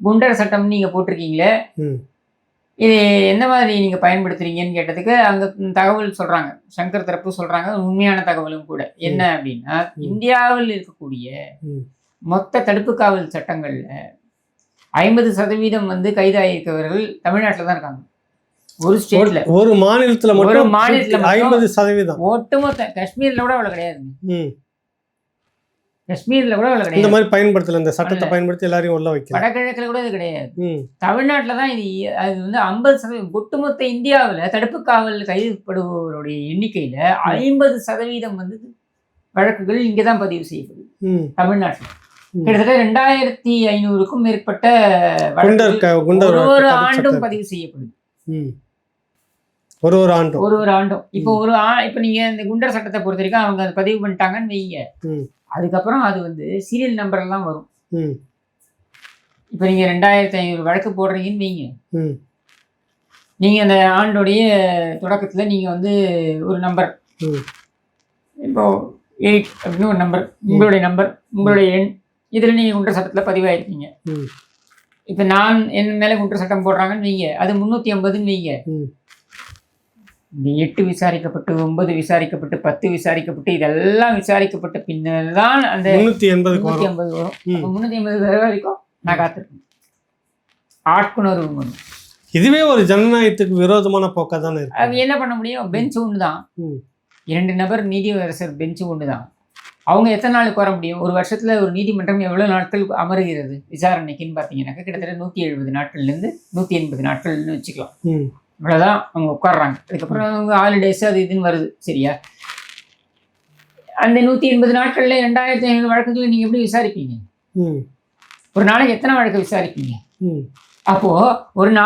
குண்டர் சட்டம் நீங்க போட்டிருக்கீங்களே. இது எந்த மாதிரி நீங்க பயன்படுத்துறீங்கன்னு கேட்டதுக்கு அங்க தகவல் சொல்றாங்க. சங்கர் தரப்பு சொல்றாங்க உண்மையான தகவலும் கூட. என்ன அப்படின்னா இந்தியாவில் இருக்கக்கூடிய. மொத்த தடுப்பு காவல் சட்டங்கள்ல ஐம்பது சதவீதம் வந்து கைதாகியிருக்கவர்கள் தமிழ்நாட்டில் தான் இருக்காங்க. ஒரு ஸ்டேட்ல. ஒரு மாநிலத்துல ஒரு மாநிலத்துல ஐம்பது சதவீதம். ஒட்டுமொத்த காஷ்மீர்ல கூட அவ்வளவு கிடையாது. காஷ்மீர்ல கூட அவ்வளவு இந்த கிடையாது. மாதிரி பயன்படுத்தல இந்த சட்டத்தை. பயன்படுத்தி எல்லாரையும் உள்ள வைக்கலாம் வடகிழக்குல கூட இது கிடையாது. ம். தமிழ்நாட்டில் தான் இது அது வந்து ஐம்பது சதவீதம் ஒட்டுமொத்த இந்தியாவில் தடுப்பு காவல் கைதுப்படுபவருடைய எண்ணிக்கையில ஐம்பது சதவீதம் வந்து வழக்குகள் இங்கே தான் பதிவு செய்யப்படுது. ம். தமிழ்நாட்டில். ம். கிட்டத்தட்ட ரெண்டாயிரத்தி ஐநூறுக்கும் மேற்பட்ட குண்டர் வழக்குகள் குண்டர் ஒரு ஒரு ஆண்டும். பதிவு செய்யப்படுது. ம். ஒரு ஒரு ஆண்டும். ஒரு ஒரு ஆண்டும். இப்போ ஒரு ஆ இப்போ நீங்க இந்த குண்டர் சட்டத்தை பொறுத்த வரைக்கும் அவங்க அதை பதிவு பண்ணிட்டாங்கன்னு வைங்க. ம். அதுக்கப்புறம் அது வந்து சீரியல் நம்பர் எல்லாம் வரும். ம். இப்போ நீங்க ரெண்டாயிரத்தி ஐநூறு வழக்கு போடுறீங்கன்னு வைங்க. ம். நீங்க அந்த ஆண்டுடைய தொடக்கத்துல நீங்க வந்து ஒரு நம்பர் ம். இப்போ எயிட் அப்படின்னு ஒரு நம்பர் உங்களுடைய நம்பர் உங்களுடைய எண். இதுல நீங்க குற்ற சட்டத்துல பதிவாயிருக்கீங்க. ம். இப்போ நான் என் மேல குற்ற சட்டம் போடுறாங்கன்னு வைங்க. அது முந்நூற்றி ஐம்பதுன்னு வைங்க. ம். இந்த எட்டு விசாரிக்கப்பட்டு ஒன்பது விசாரிக்கப்பட்டு பத்து விசாரிக்கப்பட்டு இதெல்லாம் விசாரிக்கப்பட்ட பின்னர் தான் அந்த முன்னூத்தி எண்பதுக்கு முந்நூற்றி ஐம்பது வரும் முந்நூற்றி ஐம்பது வர வரைக்கும் நான் காத்திருக்கேன். ஆட்குணர்வு மனு. இதுவே ஒரு ஜனநாயகத்துக்கு விரோதமான போக்கா தானே இருக்கு. அது என்ன பண்ண முடியும்? பெஞ்ச் ஒன்று தான். இரண்டு நபர் நீதியரசர் பெஞ்ச் ஒன்று தான் அவங்க எத்தனை நாளுக்கு வர முடியும்? ஒரு வருஷத்துல ஒரு நீதிமன்றம் எவ்வளவு நாட்கள் அமருகிறது? விசாரணைக்குன்னு பார்த்தீங்கன்னாக்கா கிட்டத்தட்ட நூற்றி எழுபது நாட்கள்லேருந்து நூற்றி எண்பது நாட்கள்னு வச்சுக்கலாம். இவ்வளோதான் அவங்க உட்கார்றாங்க. அதுக்கப்புறம் அவங்க ஹாலிடேஸ் அது இதுன்னு வருது. சரியா? அந்த நூற்றி எண்பது நாட்கள்ல ரெண்டாயிரத்தி ஐநூறு வழக்குகளை நீங்கள் எப்படி விசாரிப்பீங்க? ஒரு நாளைக்கு எத்தனை வழக்கு விசாரிப்பீங்க? ம். அப்போ ஒரு